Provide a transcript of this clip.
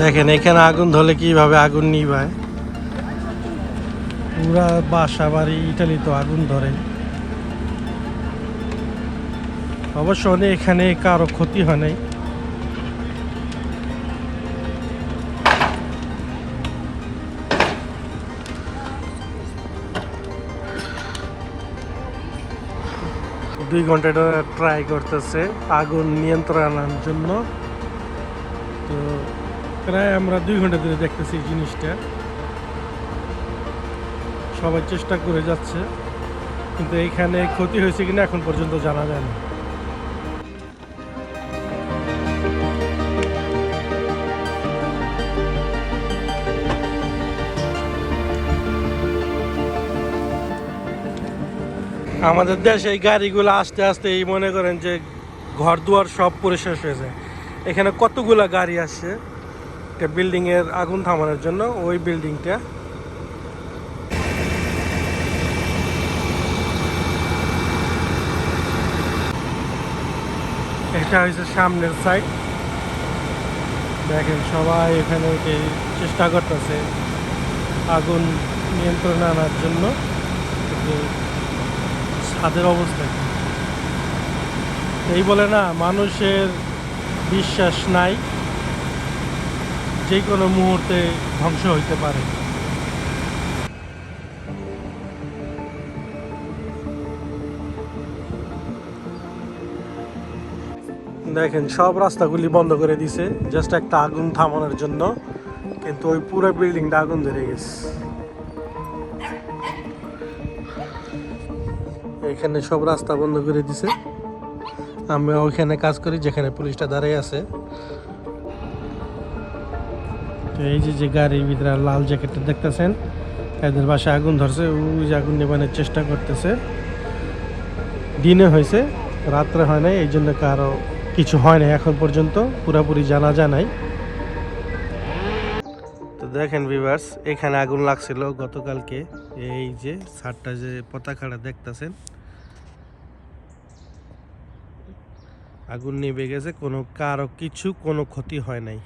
দেখেন, এখানে আগুন ধরলে কীভাবে আগুন নিভায়? পুরা বাসা বাড়ি ইটালি তো আগুন ধরে। অবশ্য এখানে কারও ক্ষতি হয় নাই। দুই ঘণ্টা ট্রাই করতেছে আগুন নিয়ন্ত্রণ আনার জন্য। প্রায় আমরা দুই ঘণ্টা ধরে দেখতেছি জিনিসটা। সবাই চেষ্টা করে যাচ্ছে, কিন্তু এইখানে ক্ষতি হয়েছে কিনা এখন পর্যন্ত জানা যায় না আমাদের দেশে এই গাড়িগুলো আস্তে আস্তে এই মনে করেন যে ঘর দুয়ার সব পুরে শেষ হয়ে যায়। এখানে কতগুলা গাড়ি আসছে? একটা বিল্ডিং এর আগুন থামানোর জন্য ওই বিল্ডিংটা এটা হয়েছে সামনের সাইড দেখেন সবাই এখানে চেষ্টা করতেছে আগুন নিয়ন্ত্রণে আনার জন্য। ছাদের অবস্থা। এই বলে না, মানুষের বিশ্বাস নাই। যে কোনো মুহূর্তে ধ্বংস হইতে পারে। দেখেন, সব রাস্তাগুলি বন্ধ করে দিছে জাস্ট একটা আগুন থামানোর জন্য, কিন্তু ওই পুরো বিল্ডিংটা আগুন ধরে গেছে। এখানে সব রাস্তা বন্ধ করে দিছে। আমরা ওইখানে কাজ করি, যেখানে পুলিশটা দাঁড়িয়ে আছে। তো এই যে যে গাড়ির ভিতরে লাল জ্যাকেটটা দেখতেছেন, এদের বাসায় আগুন ধরছে, ওই যে আগুন নেবানোর চেষ্টা করতেছে। দিনে হয়েছে, রাত্রে হয় নাই, এই জন্য কারও কিছু হয় নাই এখন পর্যন্ত, পুরোপুরি জানা যায় নাই। তো দেখেন ভিভার্স এখানে আগুন লাগছিল গতকালকে, এই যে ছাদটা যে পতাকাটা দেখতেছেন। আগুন নিভে গেছে, কোনো কারও কিছু, কোনো ক্ষতি হয় নাই।